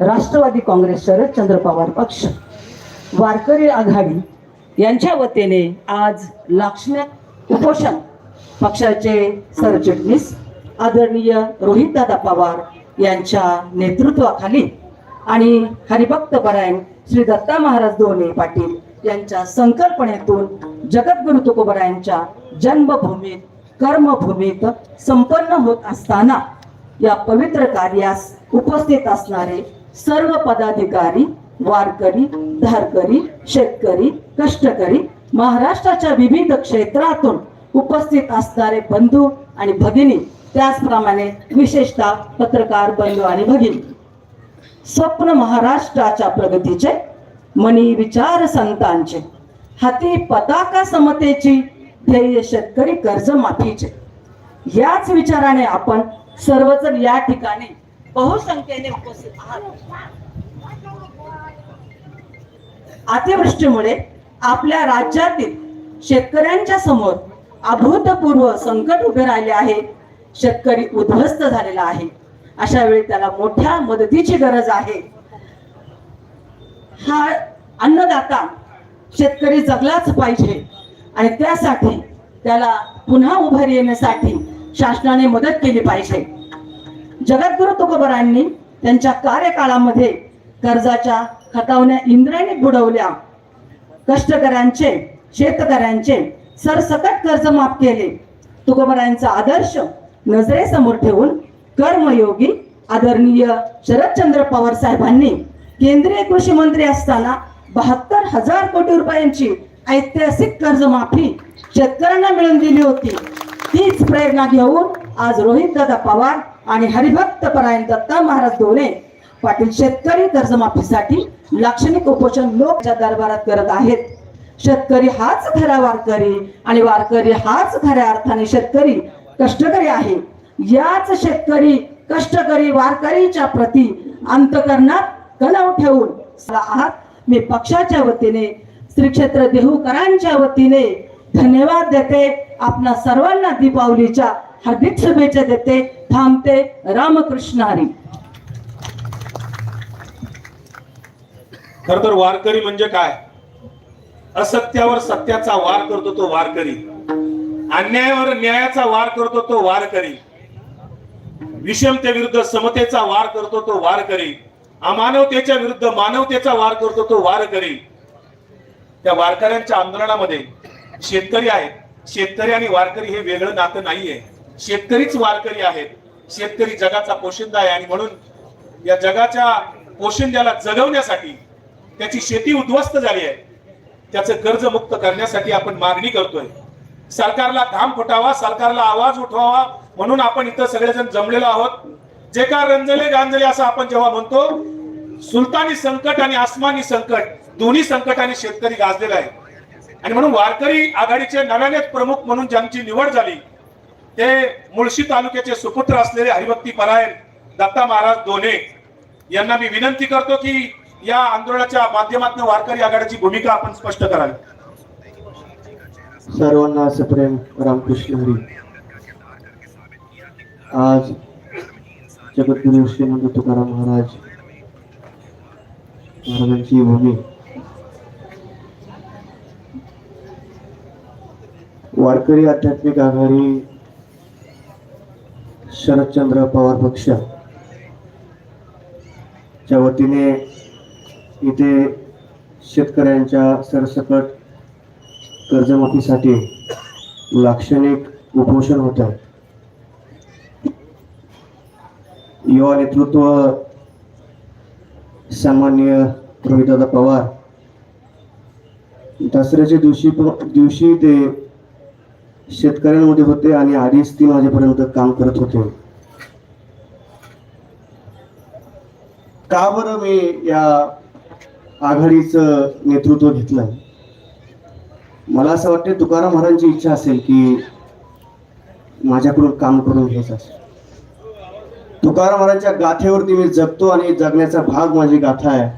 राष्ट्रवादी काँग्रेस शरदचंद्र पवार पक्ष. वारकरी आघाडी यांच्या वतीने आज लाक्षणिक उपोषण पक्षाचे सरचिटणीस आदरणीय रोहितदादा पवार यांच्या नेतृत्वाखाली आणि हरिभक्त परायण श्री दत्ता महाराज दोने पाटील यांच्या संकल्पनेतून जगद्गुरु तुकोबरायांच्या जन्मभूमीत कर्मभूमीत संपन्न होत असताना या पवित्र कार्यास उपस्थित असणारे सर्व पदाधिकारी वारकरी धारकरी शेतकरी कष्टकरी महाराष्ट्राच्या विविध क्षेत्रातून उपस्थित असणारे बंधू आणि भगिनी त्याचप्रमाणे विशेषतः पत्रकार बंधू आणि भगिनी. स्वप्न महाराष्ट्राच्या प्रगतीचे मनी विचार संतांचे हाती पताका समतेची ध्येय शेतकरी कर्ज माफीचे याच विचाराने आपण सर्वजण या ठिकाणी बहुसंख्येने उपस्थित आहात. अतिवृष्टीमुळे आपल्या राज्यातील शेतकऱ्यांच्या समोर अभूतपूर्व संकट उभे राहिले आहे. शेतकरी उद्ध्वस्त झालेला आहे. अशा वेळी त्याला मोठ्या मदतीची गरज आहे. हा अन्नदाता शेतकरी जगलाच पाहिजे आणि त्यासाठी त्याला पुन्हा उभं येण्यासाठी शासनाने मदत केली पाहिजे. जगद्गुरु तुकोबरांनी त्यांच्या कार्यकाळामध्ये कर्जाच्या खतावण्या इंद्रायणी बुडवल्या. कष्टकऱ्यांचे शेतकऱ्यांचे सरसकट कर्ज माफ केले. तुकोबरायांचा आदर्श नजरेसमोर ठेवून कर्मयोगी आदरणीय शरदचंद्र पवार साहेबांनी केंद्रीय कृषी मंत्री असताना बहात्तर हजार कोटी रुपयांची ऐतिहासिक कर्जमाफी शेतकऱ्यांना मिळवून दिली होती. तीच प्रेरणा घेऊन आज रोहित दादा पवार आणि हरिभक्त परायण दत्ता महाराज डोले पाटील शेतकरी कर्जमाफीसाठी लाक्षणिक उपोषण लोकच्या दरबारात करत आहेत. शेतकरी हाच खरा वारकरी आणि वारकरी हाच खऱ्या अर्थाने शेतकरी कष्टकरी आहे. याच शेतकरी कष्टकरी वारकरीच्या प्रती अंतकरणात कलव ठेवून आहात. मी पक्षाच्या वतीने श्री क्षेत्र देहूकरांच्या वतीने धन्यवाद देते. आपणा सर्वांना दीपावलीच्या हार्दिक शुभेच्छा देते. थांबते. रामकृष्ण हरी. खर तर वारकरी म्हणजे काय? असत्यावर सत्याचा वार करतो तो वारकरी. अन्यायावर न्यायाचा वार करतो तो वारकरी. विषमतेविरुद्ध समतेचा वार करतो तो वारकरी. अमानवतेच्या विरुद्ध मानवतेचा वार करतो तो वारकरी. त्या वारकऱ्यांच्या आंदोलनामध्ये शेतकरी आहेत. शेतकरी आणि वारकरी हे वेगळं नातं नाहीये. शेतकरीच वारकरी आहेत. शेतकरी जगाचा पोशिंदा आहे आणि म्हणून या जगाच्या पोशिंद्याला जगवण्यासाठी त्याची शेती उद्ध्वस्त झाली आहे. त्याचं कर्ज मुक्त करण्यासाठी आपण मागणी करतोय. सरकारला घाम फुटावा सरकारला आवाज उठवावा म्हणून आपण इथं सगळेजण जमलेलो आहोत. जे का रंजले गांजले असं आपण जेव्हा म्हणतो सुलतानी संकट आणि आसमानी संकट दोन्ही संकटाने शेतकरी गाजलेला आहे. आणि म्हणून वारकरी आघाडीचे नव्यानेच प्रमुख म्हणून ज्यांची निवड झाली ते मुळशी तालुक्याचे सुपुत्र असलेले हरिभक्ती परायण दत्ता महाराज दोने यांना मी विनंती करतो की या आंदोलनाच्या माध्यमातून वारकरी आघाडीची भूमिका आपण स्पष्ट करावी. सर्वांना सप्रेम रामकृष्ण हरी. आज जगद्गुरु श्रीमंत तुकाराम महाराज महाराजांची भूमी वारकरी आध्यात्मिक आघाडी शरदचंद्र पवार पक्ष. च्या वतीने इथे शेतकऱ्यांच्या सरसकट कर्जमाफीसाठी लाक्षणिक उपोषण होत आहे. युवा नेतृत्व सामान्य रोहितदादा पवार दसऱ्याच्या दिवशी दिवशी ते शेतकऱ्यांमध्ये होते आणि अडीच तीन वाजेपर्यंत काम करत होते. का बरं मी या आघाडीचं नेतृत्व घेतलं मला असं वाटतं तुकाराम महाराजांची इच्छा असेल की माझ्याकडून काम करून घ्यायचं असेल. तुकाराम महाराजांच्या गाथेवरती मी जगतो आणि जगण्याचा भाग माझी गाथा आहे.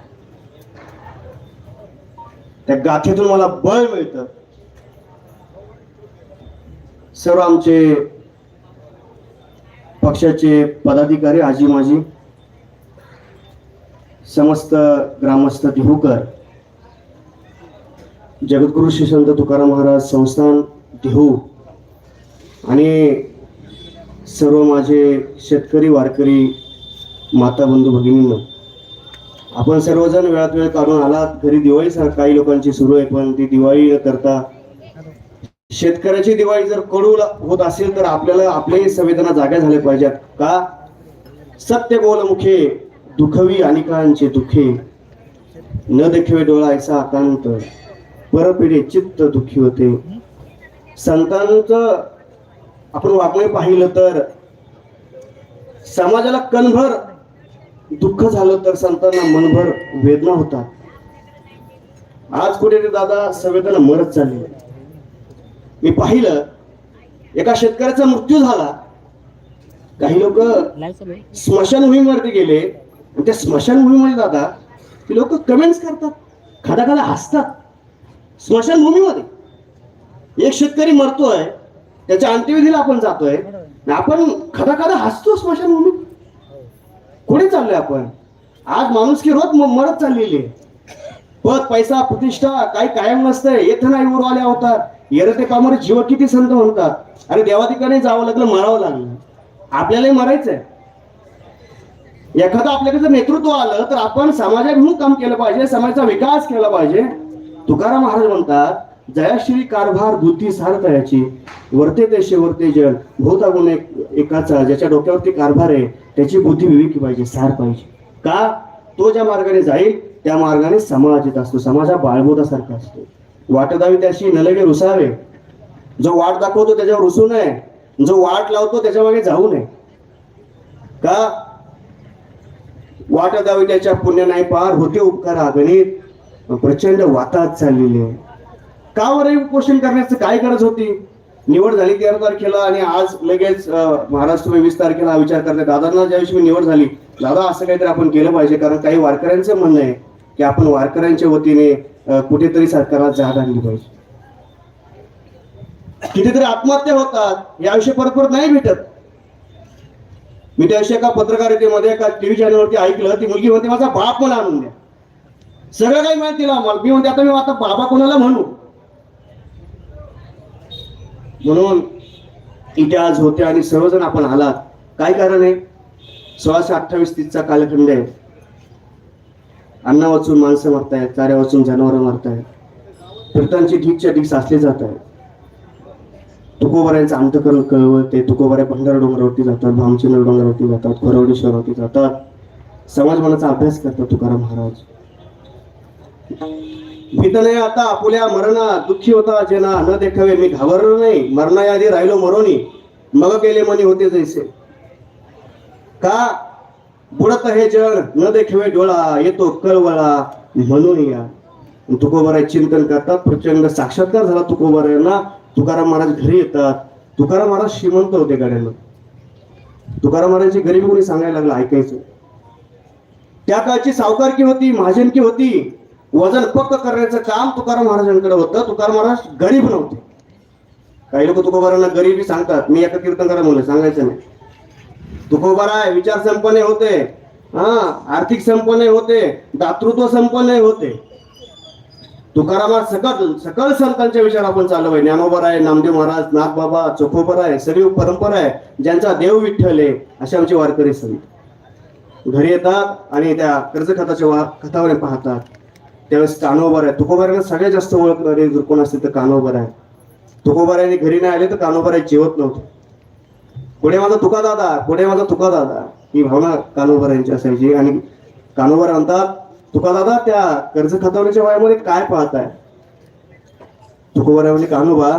त्या गाथेतून मला बळ मिळतं. सर्व आमचे पक्षाचे पदाधिकारी आजी माजी समस्त ग्रामस्थ देहूकर जगद्गुरु श्री संत तुकाराम महाराज संस्थान देहू आणि सर्व माझे शेतकरी वारकरी माता बंधू भगिनींनो आपण सर्वजण वेळात वेळ काढून आलात. घरी दिवाळी सा- काही लोकांची सुरू आहे पण ती दिवाळी न करता शेतकऱ्याची दिवाळी जर कडू होत असेल तर आपल्याला आपल्याही संवेदना जाग्या झाल्या पाहिजेत. का? सत्य बोल मुखे दुखवी अनेकांचे दुखे. न देखवे डोळा ऐसा आकांत. परपिढे चित्त दुखी होते. संतांचं आपण वागणे पाहिलं तर समाजाला कणभर दुःख झालं तर संतांना मनभर वेदना होतात. आज कुठेतरी दादा संवेदना मरत चालली. मी पाहिलं एका शेतकऱ्याचा मृत्यू झाला. काही लोक स्मशानभूमीवरती गेले. आणि त्या स्मशानभूमीमध्ये दादा ती लोक कमेंट्स करतात. खादा खादा हसतात. स्मशानभूमीमध्ये. एक शेतकरी मरतोय त्याच्या अंत्यविधीला आपण जातोय. आपण खदा खदा हसतो स्मशानभूमीत. कुठे चाललोय आपण? आज माणूस की रोज मरत चाललेली आहे. पद पैसा प्रतिष्ठा काही कायम नसतंय. येत नाही उर आल्या होतात. येरते कामावर जीव किती संत म्हणतात. अरे देवाधिकाने जावं लागलं मरावं लागलं. आपल्यालाही मरायचंय. एखादं आपल्याकडे जर नेतृत्व आलं तर आपण समाजाभिमुख काम केलं पाहिजे समाजाचा विकास केला पाहिजे. तुकाराम महाराज म्हणतात जयाश्री कारभार धुती सारथयाची वरते देशे वर्ते जन भोवता गुण एक एकाचा ज्याच्या डोक्यावरती कारभार आहे त्याची बुद्धी विवेकी पाहिजे सार पाहिजे. का? तो ज्या मार्गाने जाईल त्या मार्गाने समाज येत असतो समाज हा बाळबोधासारखा असतो. वाटदावी त्याशी नलगे रुसावे. जो वाट दाखवतो त्याच्यावर रुसू नये. जो वाट लावतो त्याच्यामागे जाऊ नये. का? वाट दावी त्याच्या पुण्य नाही पार होते उपकार अगणित. प्रचंड वातात चाललेले आहे. का बरं हे उपोषण करण्याचं काय गरज होती? निवड झाली तेरा तारखेला आणि आज लगेच महाराष्ट्र वीस तारखेला हा विचार करते. दादांना ज्यावेळी मी निवड झाली दादा असं काहीतरी आपण केलं पाहिजे. कारण काही वारकऱ्यांचं म्हणणं आहे की आपण वारकऱ्यांच्या वतीने कुठेतरी सरकारला जाग आणली पाहिजे. कितीतरी आत्महत्या होतात याविषयी परत परत नाही भेटत. मी त्याविषयी एका पत्रकारितेमध्ये एका टीव्ही चॅनलवरती ऐकलं ती मुलगी म्हणते माझा बाप मला आणून द्या. सगळं काही माहिती तिला मला मी म्हणते आता मी आता बाबा कोणाला म्हणू? म्हणून इथे आज होते आणि सर्वजण आपण आलात. काय कारण आहे? सोळाशे अठ्ठावीस तीसचा कालखंड आहे. अन्ना वाचून माणसं मरतायत चाऱ्या वाचून जनावरं मरतायत. कीर्तनची ढीकच्या ढीक साचले जात आहेत तुकोबऱ्यांचं अंतकरण कळवते तुकोबारे भंडारा डोंगरावरती जातात भामचंद्र डोंगरावरती जातात कोरवडेश्वरावरती जातात. समाज मनाचा अभ्यास करतात तुकाराम महाराज. भीत नाही आता आपुल्या मरणा दुःखी होता जेना न देखावे मी घाबरलो नाही मरणायाधी राहिलो मरोनी. मग केले मनी होते जैसे. का? बुडत हे जळ न देखवे डोळा येतो कळवळा म्हणून या. तुकोबाराय चिंतन करतात प्रचंड साक्षात्कार झाला तुकोबारायांना. तुकाराम महाराज घरी येतात. तुकाराम महाराज श्रीमंत होते गाड्याला तुकाराम महाराजांची गरीबी कोणी सांगायला लागलं? ऐकायचं. त्या काळची सावकारकी होती महाजनकी होती. वजन पक्क करण्याचं काम तुकाराम महाराजांकडे होतं. तुकाराम महाराज गरीब नव्हते. काही लोक तुकोबारांना गरीबी सांगतात. मी एका कीर्तनकारा म्हणलं सांगायचं नाही. तुकोबाराय विचार संपन्न होते. हा आर्थिक संपन्न होते. दातृत्व संपन्न होते. तुकारामा सकल सकल संतांच्या विचार आपण चालू आहे. ज्ञानोबर आहे नामदेव महाराज नागबाबा चोखोबर आहे सरीव परंपरा आहे ज्यांचा देव विठ्ठल आहे असे आमचे वारकरी संत. घरी येतात आणि त्या कर्ज खताच्या वा खतावर पाहतात. त्यावेळेस कानोबर आहे तुकोबाऱ्यांना सगळ्यात जास्त ओळख जर कोण असते तर कानोबर आहे तुकोबाऱ्यांनी घरी नाही आले तर कानोबर आहे जेवत नव्हतं. पुढे माझा तुका दादा पुढे माझा तुका दादा. ही भावना कानोबाऱ्यांची असायची आणि कानोबर म्हणतात तुका दादा त्या कर्ज खतवण्याच्या वयामध्ये काय पाहताय? तुकोबाऱ्या म्हणजे कानोबा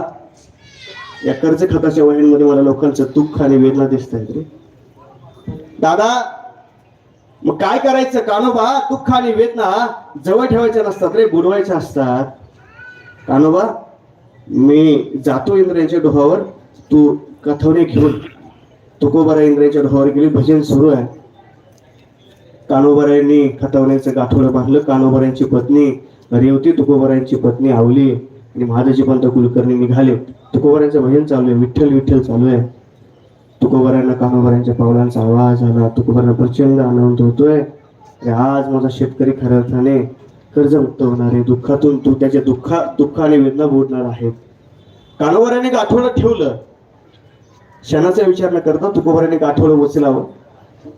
या कर्ज खताच्या वयांमध्ये मला लोकांचं दुःख आणि वेदना दिसत आहेत रे. दादा मग काय करायचं? कानोबा दुःख आणि वेदना जवळ ठेवायच्या नसतात रे बुडवायच्या असतात. कानोबा मी जातो इंद्र यांच्या डोहावर तू कथवणे घेऊन तुकोबारा इंद्रायच्या ढोवर गेली भजन सुरू आहे. कानोबारायांनी खतवण्याचं गाठोडं बांधलं. कानोबारायांची पत्नी रेवती तुकोबारायांची पत्नी आवली आणि महादाजी पंत कुलकर्णी निघाले. तुकोबारायांचं भजन चालू आहे विठ्ठल विठ्ठल चालू आहे. तुकोबारायांना कानोबारायांच्या पावलांचा आवाज आला. तुकोबारांना प्रचंड आनंद होतोय. आणि आज माझा शेतकरी खऱ्या अर्थाने कर्जमुक्त होणार आहे. दुःखातून तू त्याच्या दुःखा दुःखाने वेदना बोडणार आहेत कानोबऱ्याने गाठोडं ठेवलं. क्षणाचा विचार न करता तुकोबराने गाठोडं उचलावं.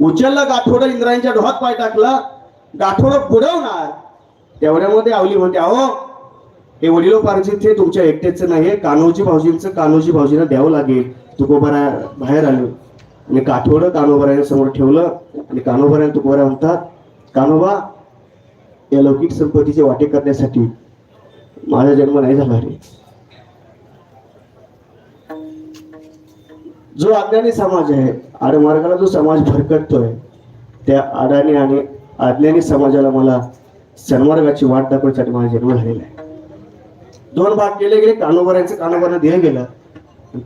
उचलला गाठोडं इंद्रायणच्या डोहात पाय टाकला. गाठोडं बुडवणार. तेवढ्यामध्ये आवली म्हणते अहो हे वडिलोपार्जित हे तुमच्या एकट्याचं नाही कान्होजी भाऊजींचं कान्होजी भाऊजींना द्यावं लागेल. तुकोबरा बाहेर आलो. आणि काठोडं कान्होबराने समोर ठेवलं. आणि कान्होबराने तुकोबरा म्हणतात कानोबा या लौकिक संपत्तीचे वाटे करण्यासाठी माझा जन्म नाही झाला रे. जो अज्ञानी समाज आहे आडमार्गाला जो समाज भरकटतोय त्या अडाणी आणि अज्ञानी समाजाला मला सन्मार्गाची वाट दाखवण्यासाठी माझा जन्म झालेला आहे. दोन भाग केले गेले कानोबऱ्यांचं कानोबऱ्यांना दिलं गेलं.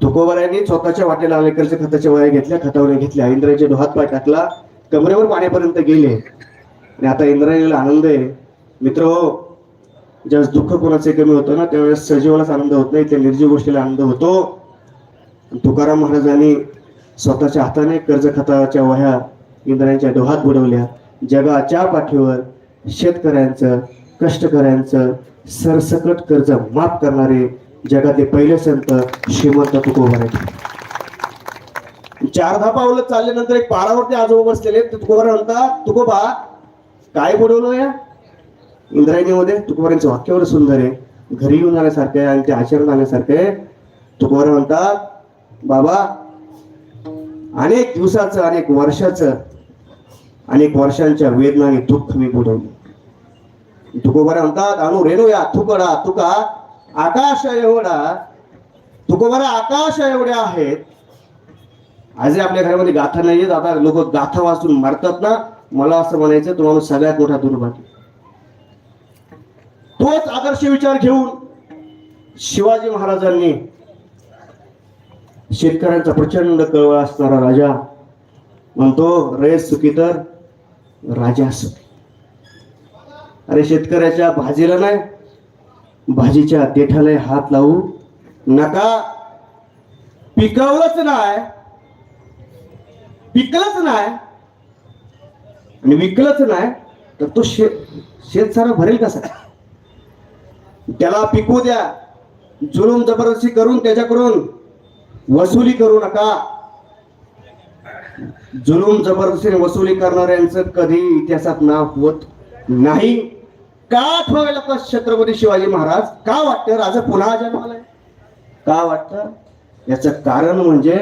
तुकोबऱ्यांनी स्वतःच्या वाटेला अनेकरच्या खताच्या वया घेतल्या खतावल्या घेतल्या इंद्रायच्या डोहात पाय टाकला कमरेवर पाण्यापर्यंत गेले. आणि आता इंद्रायणीला आनंद आहे. मित्र हो ज्यावेळेस दुःख कोणाचे कमी होतं ना त्यावेळेस सजीवालाच आनंद होत नाही त्या निर्जीव गोष्टीला आनंद होतो. तुकाराम महाराजांनी स्वतःच्या हाताने कर्ज खताच्या वह्या इंद्रांच्या डोहात बुडवल्या. जगाच्या पाठीवर शेतकऱ्यांचं कष्टकऱ्यांचं सरसकट कर्ज माफ करणारे जगातले पहिले संत श्रीमंत तुकोबार चार दहा पावलं चालल्यानंतर एक पारावरती आजोबा बसलेले. ते तुकोबार म्हणतात तुकोबा काय बुडवलं या? इंद्रायणीमध्ये तुकोबारांचं वाक्यावर सुंदर आहे. घरी येऊन आल्यासारखे आहे आणि ते आचरण आल्यासारखे तुकोबारा म्हणतात बाबा अनेक दिवसाचं अनेक वर्षाचं अनेक वर्षांच्या वेदना आणि दुःख मी बुडवली. तुकोबारा म्हणतात अनु रेणू या तुकडा तुका आकाश एवढा तुकोबारा आकाश एवढ्या आहेत. आजही आपल्या घरामध्ये गाथा नाहीयेत आता लोक गाथा वाचून मारतात ना. मला असं म्हणायचं तुम्हाला सगळ्यात मोठा दुर्भाग्य. तोच आदर्श विचार घेऊन शिवाजी महाराजांनी शेतकऱ्यांचा प्रचंड कळवळ असणारा राजा म्हणतो रे सुखी तर राजा सुखी. अरे शेतकऱ्याच्या भाजीला नाही भाजीच्या देठाला हात लावू नका. पिकवलंच नाही पिकलंच नाही आणि विकलंच नाही तर तो शेत शेत सारा भरेल कसा? त्याला पिकू द्या. जुलूम जबरदस्ती करून त्याच्याकडून वसुली करू नका. जुलूम जबरदस्तीने वसुली करणाऱ्यांचं कधी इतिहासात नाव होत नाही. का आठवावे लागतात छत्रपती शिवाजी महाराज? का वाटतं राजा पुन्हा जन्मालाय? का वाटतं? याचं कारण म्हणजे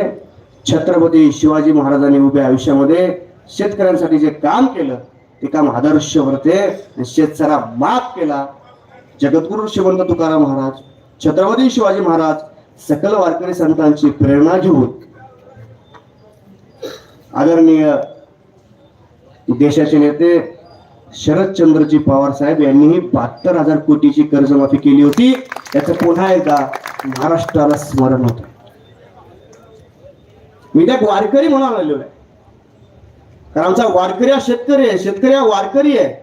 छत्रपती शिवाजी महाराजांनी उभ्या आयुष्यामध्ये शेतकऱ्यांसाठी जे काम केलं ते काम आदर्श होते आणि माफ केला. जगद्गुरु श्रीमंत तुकाराम महाराज छत्रपती शिवाजी महाराज सकल वारकरी संतांची प्रेरणा घेऊन आदरणीय देशाचे नेते शरदचंद्रजी पवार साहेब यांनीही बहात्तर हजार कोटीची कर्जमाफी केली होती. याचं पुन्हा एकदा महाराष्ट्राला स्मरण होत. मी त्या वारकरी म्हणून आलेलो आहे. कारण आमचा वारकरी हा शेतकरी आहे. शेतकरी हा वारकरी आहे.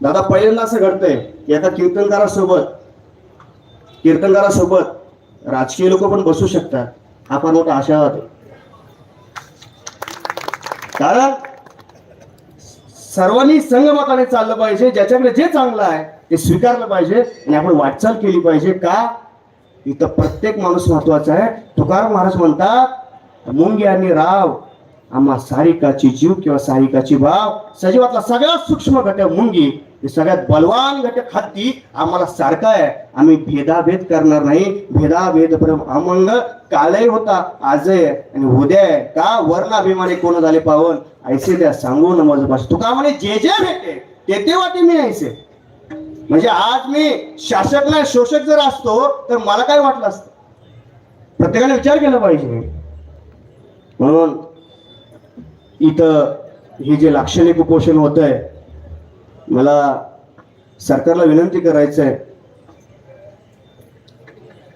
दादा पहिल्यांदा असं घडतंय एका कीर्तनकारासोबत कीर्तनकारासोबत राजकीय लोक पण बसू शकतात. आपण मोठा आशावाद आहे. कारण सर्वांनी संगमताने चाललं पाहिजे ज्याच्याकडे जे चांगलं आहे ते स्वीकारलं पाहिजे आणि आपण वाटचाल केली पाहिजे का? इथं प्रत्येक माणूस महत्त्वाचा आहे. तुकाराम महाराज म्हणतात मुंगी आणि राव आम्हा सारिकाची जीव किंवा सारिकाची भाव सजीवातला सगळ्यात सूक्ष्म घटक मुंगी सगळ्यात बलवान घटक हत्ती आम्हाला सारखा आहे. आम्ही भेदाभेद करणार नाही. भेदाभेद परम अमंग कालही होता आज आहे. आणि उद्या आहे. का वर्णाभिमाने कोण झाले पावन? ऐसे त्या सांगू न बस भाषा तुका म्हणे? जे जे भेटे ते ते वाटे मी ऐसे. म्हणजे आज मी शासक नाही शोषक जर असतो तर मला काय वाटलं असतं? प्रत्येकाने विचार केला पाहिजे. म्हणून इथं हे जे लाक्षणिक उपोषण होत आहे मला सरकारला विनंती करायचं आहे.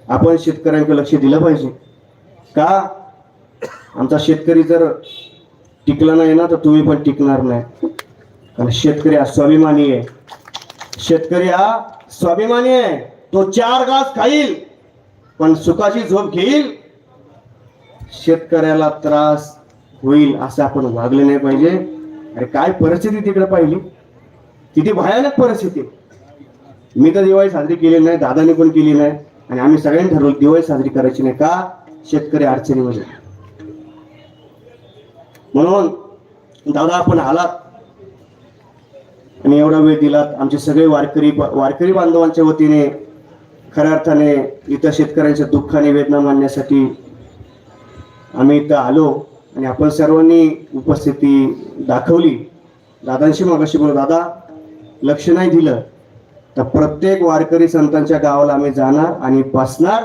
आपण शेतकऱ्यांकडे लक्ष दिलं पाहिजे. का? आमचा शेतकरी जर टिकला नाही ना तर तुम्ही पण टिकणार नाही. कारण शेतकरी हा स्वाभिमानी आहे. शेतकरी हा स्वाभिमानी आहे. तो चार घास खाईल पण सुखाची झोप घेईल. शेतकऱ्याला त्रास होईल असं आपण वागले नाही पाहिजे. अरे काय परिस्थिती तिकडे पाहिली? किती भयानक परिस्थिती. मी तर दिवाळी साजरी केली नाही दादाने पण केली नाही आणि आम्ही सगळ्यांनी ठरवलं दिवाळी साजरी करायची नाही का? शेतकरी अडचणीमध्ये म्हणून दादा आपण आलात. आणि एवढा वेळ दिलात. आमचे सगळे वारकरी वारकरी बांधवांच्या वतीने खऱ्या अर्थाने इथं शेतकऱ्यांच्या दुःखाने वेदना मानण्यासाठी आम्ही इथं आलो आणि आपण सर्वांनी उपस्थिती दाखवली. दादांशी मागाशी बोलू. दादा लक्ष नाही दिलं तर प्रत्येक वारकरी संतांच्या गावाला आम्ही जाणार आणि बसणार.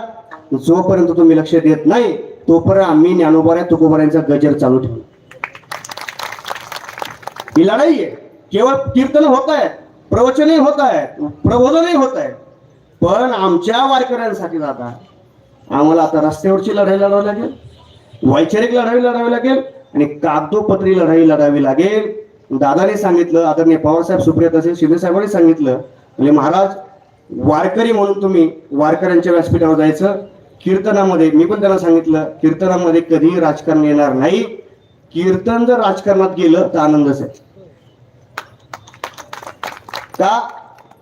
जोपर्यंत तुम्ही लक्ष देत नाही तोपर्यंत आम्ही ज्ञानोबाऱ्या तुकोबाऱ्यांचा गजर चालू ठेवू. ही लढाई आहे. केवळ कीर्तन होत आहेत प्रवचनही होत आहेत प्रबोधनही होत आहे. पण आमच्या वारकऱ्यांसाठी दादा आम्हाला आता रस्त्यावरची लढाई लढावी लागेल वैचारिक लढाई लढावी लागेल आणि कागदोपत्री लढाई लढावी लागेल. दादाने सांगितलं आदरणीय पवारसाहेब सुप्रिया तसेच शिंदेसाहेबांनी सांगितलं म्हणजे महाराज वारकरी म्हणून तुम्ही वारकऱ्यांच्या व्यासपीठावर जायचं. कीर्तनामध्ये मी पण त्यांना सांगितलं कीर्तनामध्ये कधीही राजकारण येणार नाही. कीर्तन जर राजकारणात गेलं तर आनंदच आहे. का?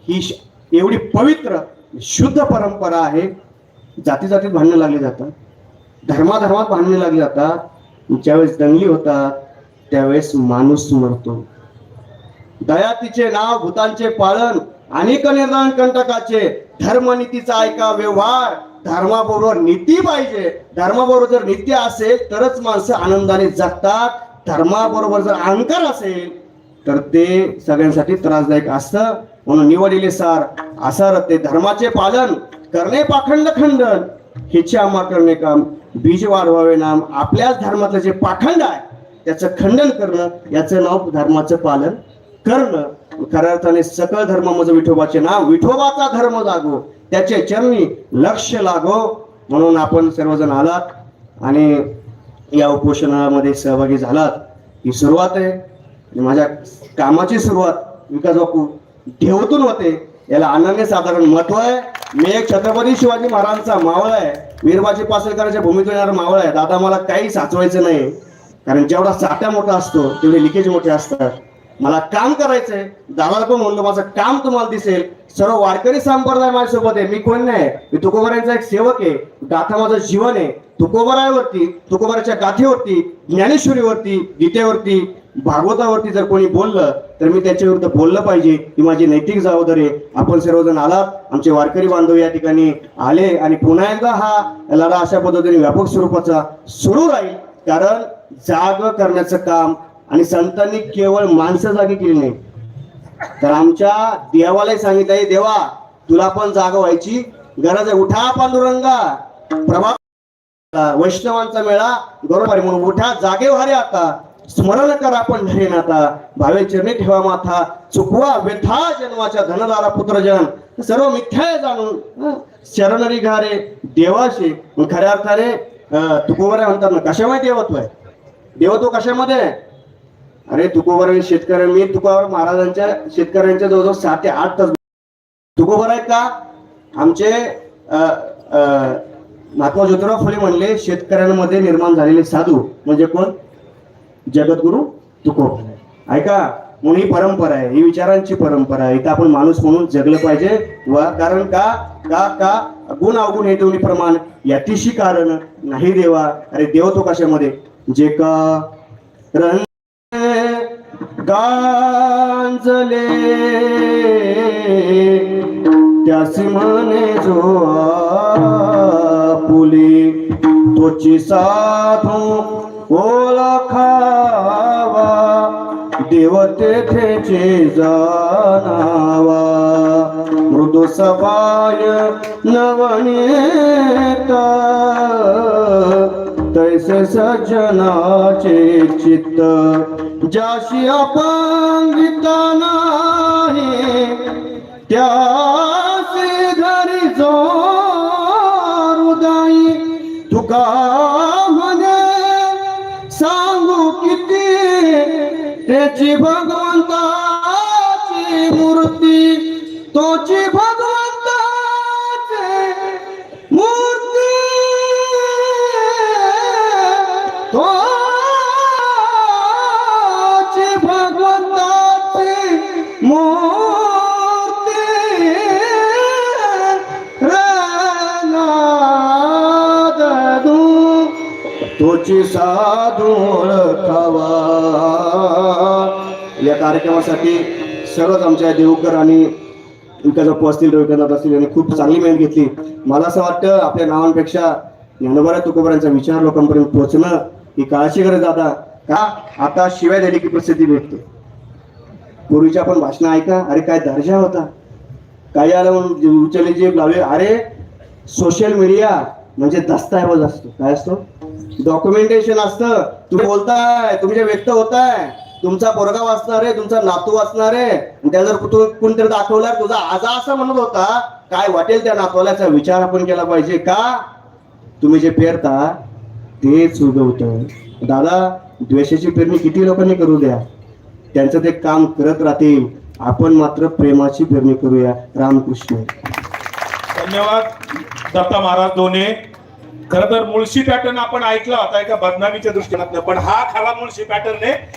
ही एवढी पवित्र शुद्ध परंपरा आहे. जाती जातीत भांडणं लागली जातात. धर्माधर्मात भांडणे लागली जातात. ज्यावेळेस दंगली होतात त्यावेळेस माणूस मरतो. दयातीचे नाव भूतांचे पालन अनेक निर्धारण कंटकाचे धर्मनीतीचा ऐका व्यवहार धर्माबरोबर नीती पाहिजे. धर्माबरोबर जर नीती असेल तरच माणसं आनंदाने जगतात. धर्माबरोबर जर अहंकार असेल तर ते सगळ्यांसाठी त्रासदायक असतं. म्हणून निवडिले सार असार ते धर्माचे पालन करणे पाखंड खंडन. हेचे आम्हा करणे काम बीज वाढवावे नाम आपल्याच धर्मातलं जे पाखंड आहे त्याचं खंडन करणं याचं नाव धर्माचं पालन करणं. खऱ्या अर्थाने सकळ धर्मामध्ये विठोबाचे नाव विठोबाचा धर्म जागो त्याचे चरणी लक्ष लागो म्हणून आपण सर्वजण आलात आणि या उपोषणामध्ये सहभागी झालात. ही सुरुवात आहे. माझ्या कामाची सुरुवात विकास बापू ठेवतून होते. याला अनन्य साधारण महत्त्व आहे. मी एक छत्रपती शिवाजी महाराजांचा मावळ आहे. वीरबाजी पासलकरांच्या भूमीतून येणारा मावळ आहे. दादा मला काही साचवायचं नाही. कारण जेवढा साठा मोठा असतो तेवढे लिकेज मोठे असतात. मला काम करायचंय दादाला पण म्हणलो माझं काम तुम्हाला दिसेल. सर्व वारकरी संप्रदाय माझ्यासोबत आहे. मी कोण नाही? मी तुकोबारांचा एक सेवक आहे. गाथा माझं जीवन आहे. तुकोबारावरती तुकोबाराच्या गाथेवरती ज्ञानेश्वरीवरती गीतेवरती भागवतावरती जर कोणी बोललं तर मी त्याच्या विरुद्ध बोललं पाहिजे. ही माझी नैतिक जबाबदारी आहे. आपण सर्वजण आलात. आमचे वारकरी बांधव या ठिकाणी आले आणि पुन्हा एकदा हा लढा अशा पद्धतीने व्यापक स्वरूपाचा सुरू राहील. कारण जाग करण्याचं काम आणि संतांनी केवळ माणसं जागी केली नाही. तर आमच्या देवालाही सांगितलंय देवा तुला पण जाग व्हायची गरज आहे. उठा पांडुरंगा. प्रभा वैष्णवांचा मेळा बरोबर आहे. म्हणून उठा जागे व्हारे आता. स्मरण करा आपण धरेन आता भावे चरणी ठेवा माथा. चुकवा व्यथा जन्माच्या धनदारा पुत्रजन. सर्व मिथ्या जाणून शरणरी घारे देवाशी. खऱ्या अर्थाने तुकोबऱ्या म्हणतात ना कशामध्ये देवत्व आहे? देवत्व कशामध्ये आहे? अरे तुकोबर शेतकऱ्या मी तुकोबर महाराजांच्या शेतकऱ्यांच्या जवळजवळ सात ते आठ तास तुकोबर आहेत का? आमचे महात्मा ज्योतिराव फुले म्हणले शेतकऱ्यांमध्ये निर्माण झालेले साधू म्हणजे कोण? जगद्गुरु तुकोबर ऐका म्हणून ही परंपरा आहे ही विचारांची परंपरा आहे. इथं आपण माणूस म्हणून जगलं पाहिजे. व कारण का? का का? गुण अवगुण हे दोन्ही प्रमाण यातिशी कारण नाही देवा. अरे देव तो कशामध्ये? जे का रण गांजले त्यासी म्हणे जो पुली तोची साधू ओळखावा देव तेथेचे जाणावा. मृदू सबाय नवनीत तैसे सज्जनाचे चित्त ज्याशी अपंगिता नाही त्यासी धरी जो हृदयी तुका তেছি ভগবন্ত মূর্তি তোছি ভগবন্ত মূর্তি। তোছি ভগবন্ত মূর্তি। तुझी साधूर खवा या कार्यक्रमासाठी सर्वच आमच्या देवकर आणि विकासप्पू असतील रविकांत असतील यांनी खूप चांगली मेहनत घेतली. मला असं वाटतं आपल्या नावांपेक्षा ज्ञानोबा तुकोबरांचा विचार लोकांपर्यंत पोहोचणं ही काळाची गरज आता. का? आता शिवाय दिली की प्रसिद्धी भेटते. पूर्वीच्या आपण भाषणं ऐका अरे काय दर्जा होता. काही आलं म्हणून उचलले जे लावले अरे सोशल मीडिया म्हणजे दस्तऐवज असतो. काय असतो? डॉक्युमेंटेशन असतं. तुम्ही बोलताय तुम्ही जे व्यक्त होताय तुमचा पोरगा वाचणार आहे तुमचा नातू वाचणार आहे. आणि त्या जर कुठं कोणतरी दाखवला तुझा आजा असं म्हणत होता काय वाटेल त्या नातवाल्याचा विचार आपण केला पाहिजे का? तुम्ही जे पेरता तेच उगवत. दादा द्वेषाची पेरणी किती लोकांनी करू द्या? त्यांचं ते काम करत राहतील. आपण मात्र प्रेमाची पेरणी करूया. रामकृष्ण. धन्यवाद दत्ता महाराज दोने खर तर मुळशी पॅटर्न आपण ऐकला होता एका बदनामीच्या दृष्टीने. पण हा खरा मुळशी पॅटर्न आहे